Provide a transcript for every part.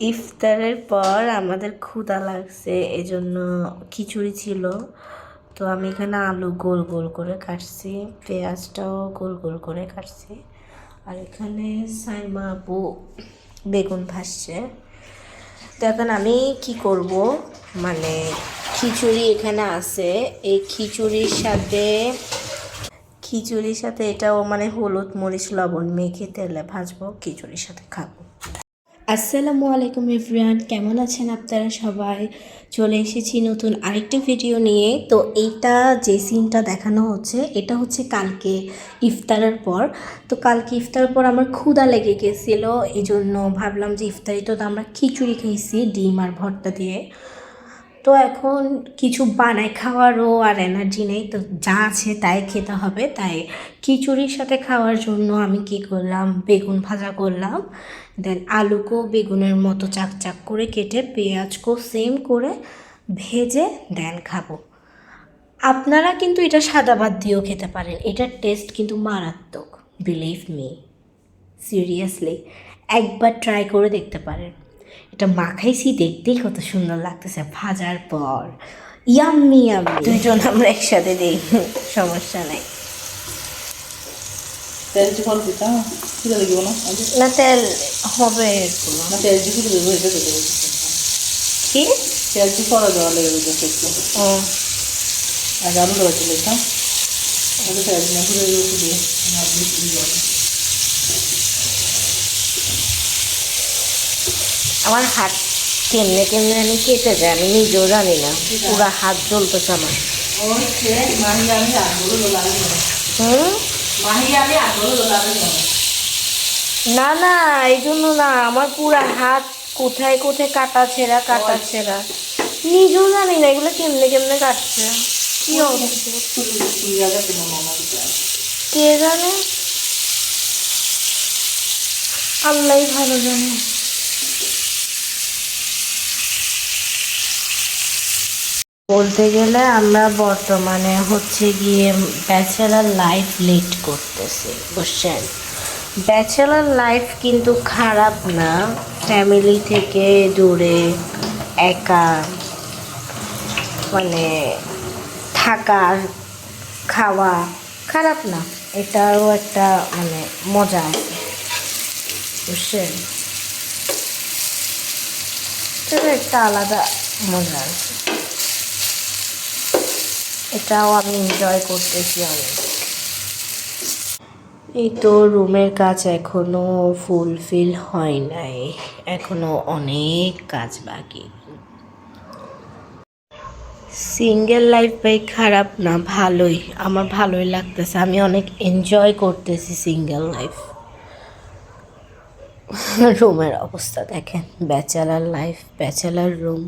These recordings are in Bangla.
ইফতারের পর আমাদের ক্ষুধা লাগছে, এজন্য খিচুড়ি ছিল। তো আমি এখানে আলু গোল গোল করে কাটছি, পেঁয়াজটাও গোল গোল করে কাটছি। আর এখানে সাইমা আপু বেগুন ভাসছে তো এখন আমি কি করব? মানে খিচুড়ি এখানে আছে। এই খিচুড়ির সাথে খিচুড়ির সাথে এটাও মানে হলুদ মরিচ লবণ মেখে তেলে ভাজবো, খিচুড়ির সাথে খাব। আসসালামু আলাইকুম এভরিওয়ান, কেমন আছেন আপনারা সবাই? চলে এসেছি নতুন আরেকটি ভিডিও নিয়ে। তো এইটা যে সিনটা দেখানো হচ্ছে, এটা হচ্ছে কালকে ইফতারের পর। তো কালকে ইফতারের পর আমার ক্ষুধা লেগে গেছিল এই জন্য ভাবলাম যে ইফতারি তো আমরা খিচুড়ি খেয়েছি, ডিম আর ভর্তা দিয়ে। তো এখন কিছু বানায় খাওয়ারও আর এনার্জি নেই, তো যা আছে তাই খেতে হবে। তাই খিচুড়ির সাথে খাওয়ার জন্য আমি কি করলাম, বেগুন ভাজা করলাম। দেন আলুকেও বেগুনের মতো চাক চাক করে কেটে পেঁয়াজকেও সেম করে ভেজে দেন খাব। আপনারা কিন্তু এটা সাদা ভাত দিয়েও খেতে পারেন। এটার টেস্ট কিন্তু মারাত্মক বিলিভ মি সিরিয়াসলি একবার ট্রাই করে দেখতে পারেন। এটা মাখাইছি, দেখতেই কত সুন্দর লাগতেছে, ভাজার পর। ইয়াম্মি ইয়াম্মি দুইজন আমরা একসাথে দিই সমস্যা নেই। তেল যে ফল পিঠা খিদে লাগিব না? না তেল হবে। না তেল যে খিদে লাগিব এটা দেবো কি? তেল যে ফল দেওয়া লেগে যাবে একটু ও আজ আলু দেওয়া চলে আলু তেল খিদে লাগিব দিব আমার হাত কেমনে কেমনে আমি কেটে যায় আমি নিজেও জানি না। পুরো হাত জ্বলতেছে আমার হুম? না না এই জন্য না আমার পুরো হাত কোথায় কোথায় কাটা ছেঁড়া কাটা ছেঁড়া। নিজেও জানি না এগুলো কেমনে কেমনে কাটছে। কি কে জানে? আল্লাহ ভালো জানে। বলতে গেলে আমরা বর্তমানে হচ্ছে গিয়ে ব্যাচেলার লাইফ লিড করতেছি, বুঝছেন? ব্যাচেলার লাইফ কিন্তু খারাপ না ফ্যামিলি থেকে দূরে, একা মানে থাকা, খাওয়া খারাপ না, এটাও একটা মানে মজা আছে, বুঝছেন? এটা একটা আলাদা মজা আছে। এটাও আমি এনজয় করতেছি অনেক। এই তো রুমের কাজ এখনও ফুলফিল হয় নাই। এখনও অনেক কাজ বাকি। সিঙ্গেল লাইফ ভাই খারাপ না, ভালোই। আমার ভালোই লাগতেছে। আমি অনেক এনজয় করতেছি সিঙ্গেল লাইফ রুমের অবস্থা দেখেন। ব্যাচেলার লাইফ ব্যাচেলার রুম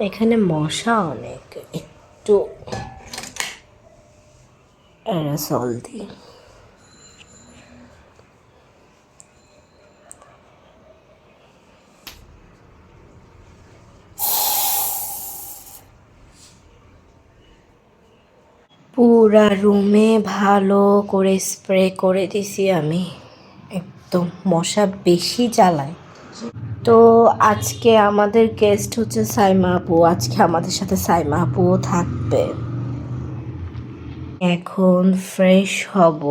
এখানে মশা অনেক। একটু অ্যারাসল দিই। পুরা রুমে ভালো করে স্প্রে করে দিছি আমি। একদম মশা বেশি জ্বালায়। তো আজকে আমাদের গেস্ট হচ্ছে সাইমা আপু। আজকে আমাদের সাথে সাইমা আপুও থাকবে। এখন ফ্রেশ হব,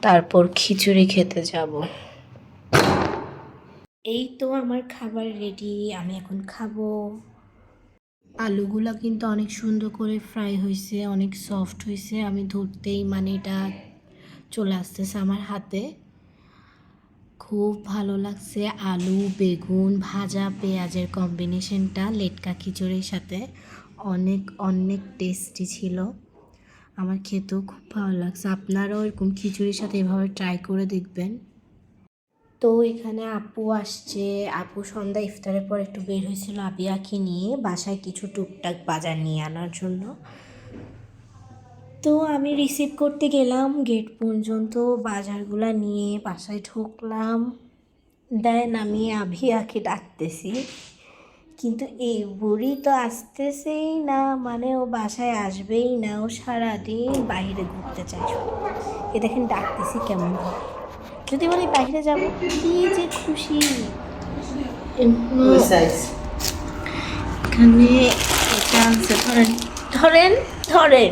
তারপর খিচুড়ি খেতে যাব। এই তো আমার খাবার রেডি আমি এখন খাব। আলুগুলা কিন্তু অনেক সুন্দর করে ফ্রাই হয়েছে অনেক সফট হয়েছে আমি ধরতেই মানে এটা চলে আসতেছে আমার হাতে। খুব ভালো লাগছে আলু, বেগুন, ভাজা, পেঁয়াজের কম্বিনেশনটা লেটকা খিচুড়ির সাথে। অনেক অনেক টেস্টি ছিল। আমার খেতেও খুব ভালো লাগছে। আপনারাও এরকম খিচুড়ির সাথে এভাবে ট্রাই করে দেখবেন। তো এখানে আপু আসছে। আপু সন্ধ্যা ইফতারের পর একটু বের হয়েছিল আবিয়াকে নিয়ে, বাসায় কিছু টুকটাক বাজার নিয়ে আনার জন্য। তো আমি রিসিভ করতে গেলাম গেট পর্যন্ত বাজারগুলো নিয়ে বাসায় ঢুকলাম। দেন আমি আভিয়াকে ডাকতেছি। কিন্তু এই বুড়ি তো আসতেছেই না মানে ও বাসায় আসবেই না ও সারাদিন বাইরে ঘুরতে চায়। এ দেখেন ডাকতেছি কেমন। যদি বলি বাইরে যাব কি যে খুশি। এখানে এটা ধরেন ধরেন।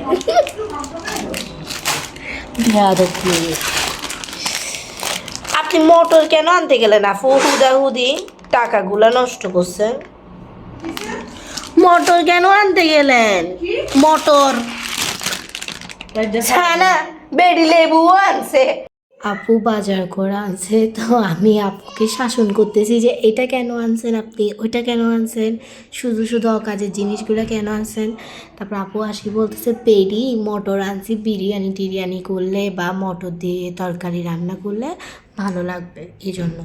আপনি মোটর কেন আনতে গেলেন আপু? হুদাহুদি টাকাগুলো নষ্ট করছেন মোটর কেন আনতে গেলেন? মোটর। ছানা। বেডি লেবু আনছে। আপু বাজার করে আনছে, তো আমি আপুকে শাসন করতেছি যে এটা কেন আনছেন আপনি? ওইটা কেন আনছেন? শুধু শুধু অকাজের জিনিসগুলো কেন আনছেন? তারপর আপু আসি বলতেছে, পেরি, মটর আনছি, বিরিয়ানি টিরিয়ানি করলে বা মটর দিয়ে তরকারি রান্না করলে ভালো লাগবে। এই জন্য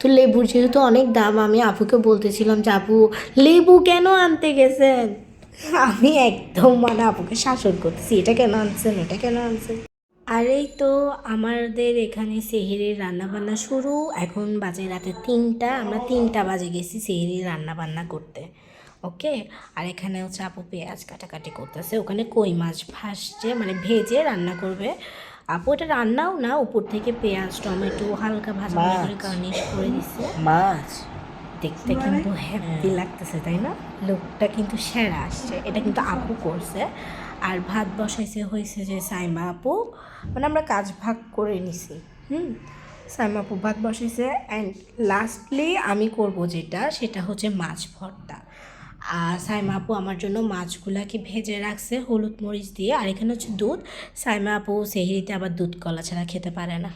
তো লেবুর যেহেতু অনেক দাম, আমি আপুকে বলতেছিলাম যে, আপু, লেবু কেন আনতে গেছেন? আমি একদম মানে আপুকে শাসন করতেছি, এটা কেন আনছেন? ওটা কেন আনছেন? আর এই তো আমাদের এখানে সেহেরির রান্না বান্না শুরু। এখন বাজে রাতে তিনটা আমরা তিনটা বাজে গেছি সেহেরির রান্না বান্না করতে ওকে? আর এখানে হচ্ছে আপু পেঁয়াজ কাটাকাটি করতেছে ওখানে কই মাছ ভাসছে মানে ভেজে রান্না করবে। আপু এটা রান্নাও না উপর থেকে পেঁয়াজ টমেটো হালকা ভাজা ভাজা করে। গার্নিশ করে দিচ্ছে মাছ? দেখতে কিন্তু হ্যাপি লাগতেছে তাই না? লোকটা কিন্তু সেরা আসছে এটা কিন্তু আপু করছে। আর ভাত বসাইছে হয়েছে যে সাইমা আপু। মানে আমরা কাজ ভাগ করে নিছি, হুম? সাইমা আপু ভাত বসাইছে অ্যান্ড লাস্টলি আমি করব যেটা, সেটা হচ্ছে মাছ ভর্তা। আর সাইমা আপু আমার জন্য মাছগুলাকে ভেজে রাখছে হলুদ মরিচ দিয়ে, আর এখানে হচ্ছে দুধ। সাইমা আপু সেহরিতে আবার দুধ কলা ছাড়া খেতে পারে না।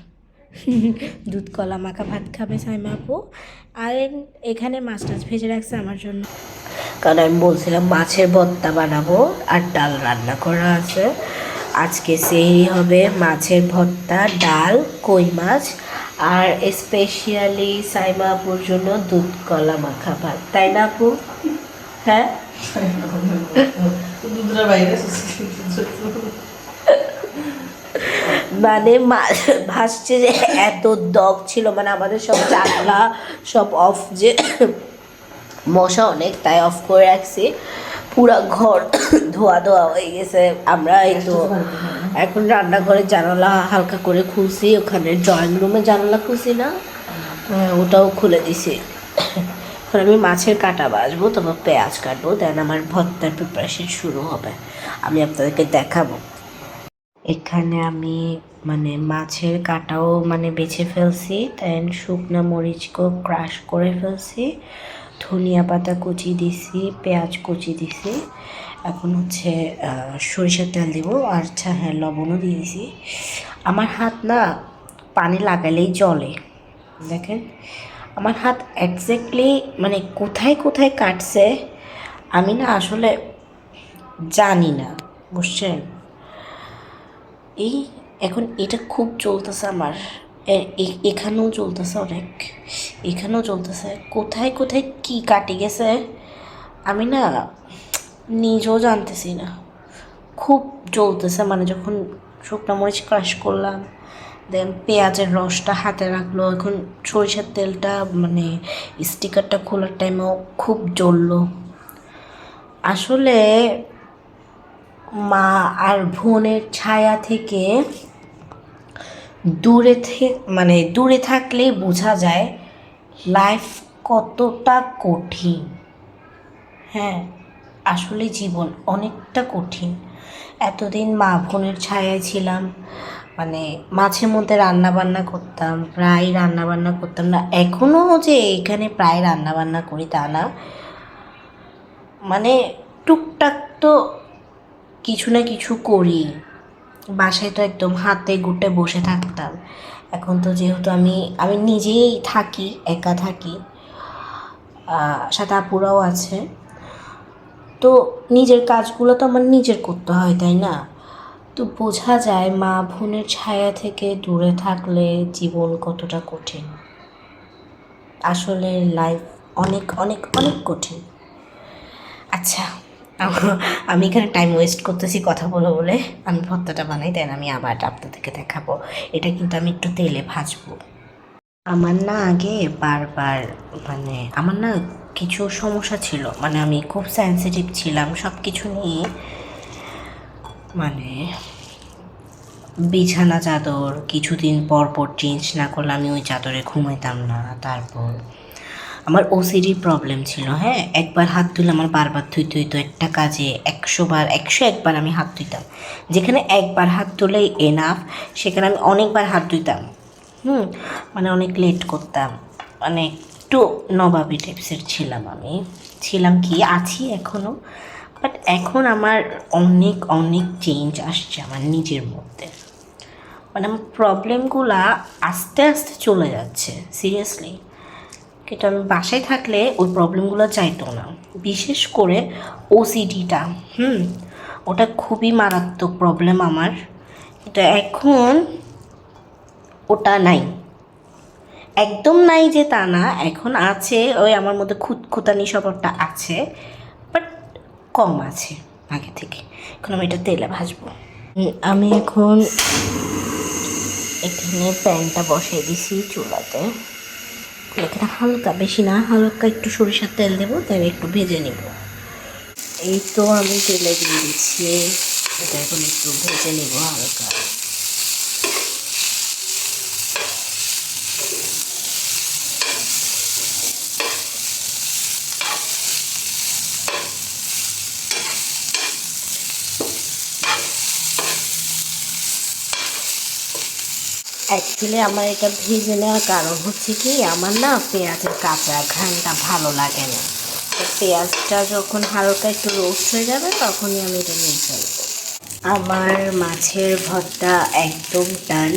দুধ কলা মাখা ভাত খাবে সাইমা আপু। আর এখানে মাছ টাছ ভেজে রাখছে আমার জন্য। কারণ আমি বলছিলাম মাছের ভর্তা বানাবো আর ডাল রান্না করা আছে। আজকে সেই হবে মাছের ভর্তা, ডাল, কই মাছ আর স্পেশালি সাইমা আপুর জন্য দুধ কলা মাখা ভাত। তাই না আপু? হ্যাঁ? বাইরে মানে ভাসছে যে এত দগ ছিল মানে আমাদের সব জানলা সব অফ যে মশা অনেক তাই অফ করে রাখছি। পুরা ঘর ধোয়া ধোয়া হয়ে গেছে। আমরা এই তো এখন রান্নাঘরের জানালা হালকা করে খুলছি ওখানে ড্রয়িং রুমে জানালা খুলছি না হ্যাঁ, ওটাও খুলে দিছি। এখন আমি মাছের কাটা বাজবো তারপর পেঁয়াজ কাটবো দেন আমার ভর্তার প্রিপারেশন শুরু হবে। আমি আপনাদেরকে দেখাবো। এখানে আমি মানে মাছের কাটাও মানে বেছে ফেলছি দেন শুকনো মরিচকেও ক্রাশ করে ফেলছি, ধনিয়া পাতা কুচি দিছি, পেঁয়াজ কুচি দিছি, এখন হচ্ছে সরিষার তেল দিব আর হ্যাঁ লবণও দিয়ে দিছি। আমার হাত না পানি লাগালেই জলে দেখেন। আমার হাত একজ্যাক্টলি মানে কোথায় কোথায় কাটছে আমি না আসলে জানি না, বুঝছেন? এই এখন এটা খুব চলতেছে আমার। এখানেও চলতেছে অনেক। এখানেও চলতেছে। কোথায় কোথায় কি কাটি গেছে, আমি না নিজেও জানতেছি না। খুব জ্বলতেছে মানে যখন শুকনো মরিচ ক্রাশ করলাম দেন পেঁয়াজের রসটা হাতে রাখল, এখন সরিষার তেলটা মানে স্টিকারটা খোলার টাইমেও খুব জ্বললো। আসলে মা আর বোনের ছায়া থেকে দূরে মানে দূরে থাকলেই বোঝা যায় লাইফ কতটা কঠিন। হ্যাঁ আসলে জীবন অনেকটা কঠিন। এতদিন মা বোনের ছায়ায় ছিলাম মানে মাঝে মধ্যে রান্না বান্না করতাম, প্রায় রান্না বান্না করতাম না এখনও যে এখানে প্রায় রান্না বান্না করি তা না। মানে টুকটাক তো কিছু না কিছু করি। বাসায় তো একদম হাতে গুটে বসে থাকতাম। এখন তো যেহেতু আমি আমি নিজেই থাকি, একা থাকি সাথে আপুরাও আছে, তো নিজের কাজগুলো তো আমার নিজের করতে হয়, তাই না? তো বোঝা যায় মা বোনের ছায়া থেকে দূরে থাকলে জীবন কতটা কঠিন। আসলে লাইফ অনেক অনেক অনেক কঠিন। আচ্ছা আম- এখানে টাইম ওয়েস্ট করতেছি কথা বলে বলে। আমি ভর্তাটা বানাই দেন আমি আবার আপনাদেরকে দেখাবো। এটা কিন্তু আমি একটু তেলে ভাজবো। আমার না আগে বারবার মানে আমার না কিছু সমস্যা ছিল। মানে আমি খুব সেন্সিটিভ ছিলাম সব কিছু নিয়ে। মানে বিছানা চাদর, কিছুদিন পর পর চেঞ্জ না করলে আমি ওই চাদরে ঘুমাইতাম না। তারপর আমার ওসিডি প্রবলেম ছিল হ্যাঁ? একবার হাত ধুলে আমার বারবার ধুইতে হইতো একটা কাজে, একশো বার, একশো একবার আমি হাত ধুইতাম। যেখানে একবার হাত ধুলেই এনাফ সেখানে আমি অনেকবার হাত ধুইতাম। হুম? মানে অনেক লেট করতাম। মানে একটু নবাবি টাইপসের ছিলাম আমি। ছিলাম কি? আছি এখনও বাট এখন আমার অনেক অনেক চেঞ্জ আসছে আমার নিজের মধ্যে। মানে আমার প্রবলেমগুলা আস্তে আস্তে চলে যাচ্ছে সিরিয়াসলি কিন্তু আমি বাসায় থাকলে ওই প্রবলেমগুলো চাইতো না। বিশেষ করে ওসিডিটা হুম, ওটা খুবই মারাত্মক প্রবলেম আমার। কিন্তু এখন ওটা নাই। একদম নাই যে তা না, এখন আছে, ওই আমার মধ্যে খুঁতখুতানি স্বভাবটা আছে বাট কম আছে আগে থেকে। এখন আমি এটা তেলে ভাজবো। আমি এখন এখানে প্যানটা বসিয়ে দিছি চুলাতে। এখানে হালকা, বেশি না, হালকা একটু সরিষার তেল দেবো, তাই একটু ভেজে নেব। এই তো আমি তেলে দিয়ে দিচ্ছি। এটা এখন একটু ভেজে নেব হালকা। অ্যাকচুয়ালি আমার এটা ভেজে নেওয়ার কারণ হচ্ছে কি, আমার না পেঁয়াজের কাঁচা ঘ্রানটা ভালো লাগে না। তো পেঁয়াজটা যখন হালকা একটু রোস্ট হয়ে যাবে, তখনই আমি এটা নিয়ে যাই আমার মাছের ভর্তা একদম ডান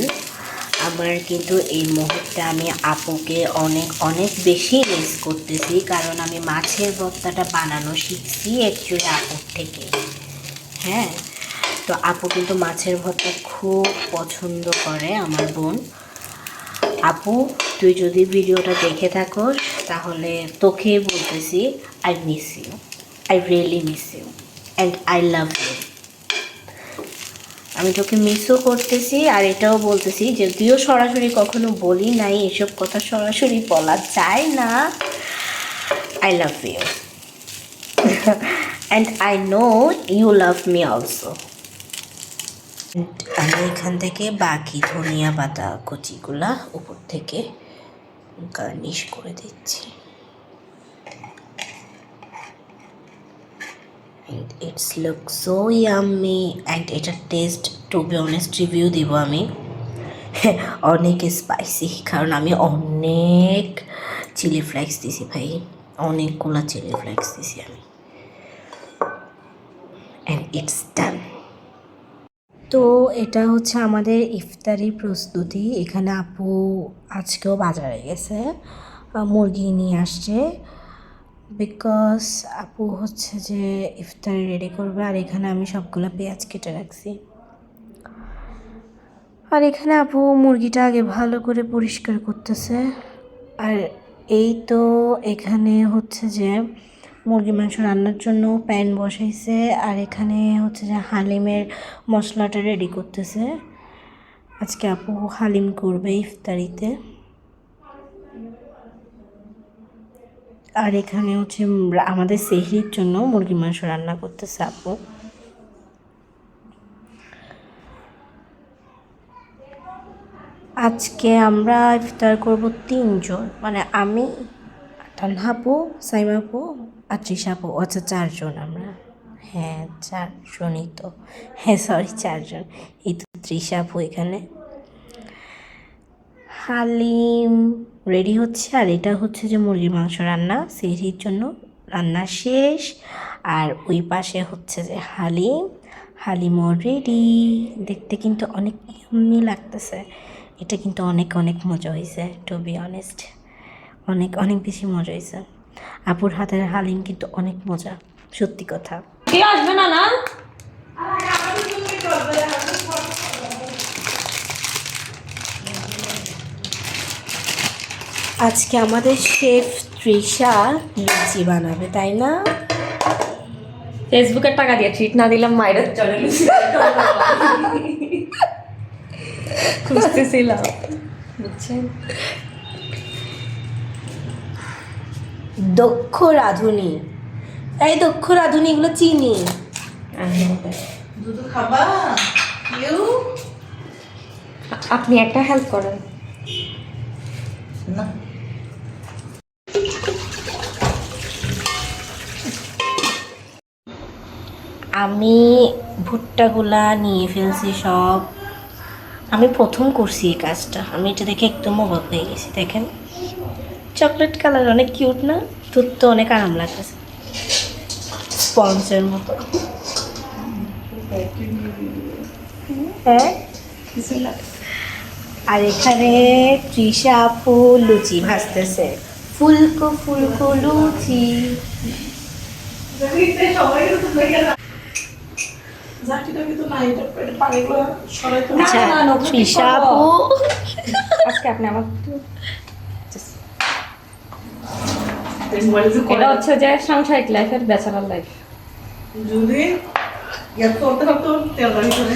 আমার কিন্তু এই মুহূর্তে আমি আপুকে অনেক অনেক বেশি মিস করতেছি, কারণ আমি মাছের ভর্তাটা বানানো শিখছি অ্যাকচুয়ালি আপুর থেকে। হ্যাঁ? তো আপু কিন্তু মাছের ভর্তা খুব পছন্দ করে, আমার বোন। আপু, তুই যদি ভিডিওটা দেখে থাকোস, তাহলে তোকে বলতেছি I miss you I really miss you and I love you আমি তোকে মিসও করতেছি, আর এটাও বলতেছি যদিও সরাসরি কখনো বলি নাই, এসব কথা সরাসরি বলা যায় না। I love you and I know you love me also আমি এখান থেকে বাকি ধনিয়া পাতা কচিগুলা উপর থেকে গার্নিশ করে দিচ্ছি। And it's look so yummy. And এটার taste to be honest review দিব আমি। অনেক স্পাইসি কারণ আমি অনেক চিলি ফ্লেক্স দিছি ভাই। অনেকগুলা চিলি ফ্লেক্স দিছি আমি। অ্যান্ড ইটস ডান তো এটা হচ্ছে আমাদের ইফতারি প্রস্তুতি। এখানে আপু আজকেও বাজারে গেছে মুরগি নিয়ে আসছে। বিকজ আপু হচ্ছে যে ইফতারি রেডি করবে, আর এখানে আমি সবগুলো পেঁয়াজ কেটে রাখছি। আর এখানে আপু মুরগিটা আগে ভালো করে পরিষ্কার করতেছে। আর এই তো এখানে হচ্ছে যে মুরগি মাংস রান্নার জন্য প্যান বসাইছে, আর এখানে হচ্ছে যে হালিমের মশলাটা রেডি করতেছে। আজকে আপু হালিম করবে ইফতারিতে। আর এখানে হচ্ছে আমাদের সেহরির জন্য মুরগি মাংস রান্না করতেছে আপু। আজকে আমরা ইফতার করব তিনজন মানে আমি তানহাপু সাইমাপু আর তৃষাপু আচ্ছা চারজন আমরা। হ্যাঁ চারজনই তো। হ্যাঁ সরি চারজন। এই তো তৃষাপু এখানে। হালিম রেডি হচ্ছে। আর এটা হচ্ছে যে মুরগির মাংস রান্না সেহরির জন্য রান্না শেষ। আর ওই পাশে হচ্ছে যে হালিম। হালিমও রেডি দেখতে কিন্তু অনেক ইম্মি লাগতেছে। এটা কিন্তু অনেক অনেক মজা হয়েছে টু বি অনেস্ট অনেক অনেক বেশি মজা হয়েছে আপুর হাতের হালিম কিন্তু অনেক মজা সত্যি কথা। কে আসবে না না আজকে আমাদের শেফ তৃষা লুচি বানাবে তাই না? ফেসবুকের টাকা দিয়ে ট্রিট না দিলাম মায়ের চলে খুঁজতেছিলাম। বুঝছেন? দক্ষ রাঁধুনি। এই দক্ষ রাঁধুনি এগুলো চিনি। দুধ খাবা? কেউ আপনি একটা হেল্প করেন। না। আমি ভুট্টাগুলা নিয়ে ফেলছি সব। আমি প্রথম করছি এই কাজটা। আমি এটা দেখে একদম অবাক হয়ে গেছি দেখেন। চকলেট কালার অনেক কিউট না? দুধ তো অনেক আরাম লাগতেছে। স্পঞ্জের মতো। হ্যাঁ? আর এখানে তৃষা আপু লুচি ভাজতেছে। ফুলকো ফুলকো লুচি। আচ্ছা তৃষা আপু। আজকে আপনি আমার এটা হচ্ছে যে সাংসারিক লাইফের ব্যাচেলার লাইফ যদি করতে করতে তেল রাখি করে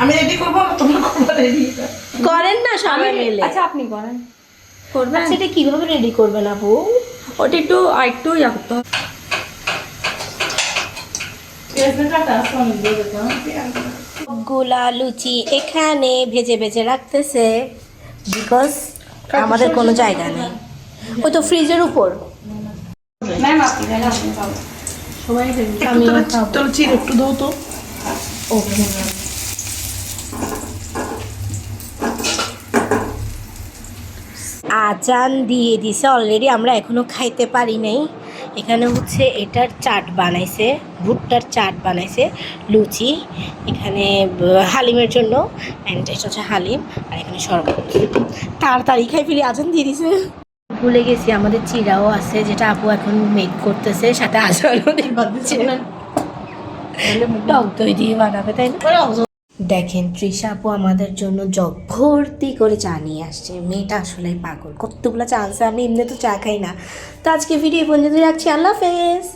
আমি রেডি করব তোমরা করব রেডি করেন না সবাই মিলে। আচ্ছা আপনি করেন। করবেন? আচ্ছা এটা কীভাবে রেডি করবেন আপু ওটা একটু আর একটু ইয়া করতে হবে। গুলা লুচি এখানে ভেজে ভেজে রাখতেছে। বিকজ আমাদের কোনো জায়গা নেই। ওই তো ফ্রিজের উপর। একটু দাও তো। আজান দিয়ে দিছে অলরেডি আমরা এখনও খাইতে পারি নাই। এখানে হচ্ছে এটার চাট বানাইছে ভুট্টার চাট বানাইছে লুচি। এখানে হালিমের জন্য অ্যান্ড এটা হচ্ছে হালিম আর এখানে শরবত। তাড়াতাড়ি খাই ফেলি আজান দিয়ে দিছে। ভুলে গেছি, আমাদের চিরাও আছে, যেটা আপু এখন মেক করতেছে, সাথে দই দিয়ে তাই দেখেন, তৃষা আপু আমাদের জন্য জগ ভর্তি করে চা নিয়ে আসছে। মেয়েটা আসলে পাগল। কতগুলো চা আনছে আমি এমনি তো চা খাই না। তো আজকে ভিডিও পর্যন্ত রাখছি। আল্লাহ হাফেজ।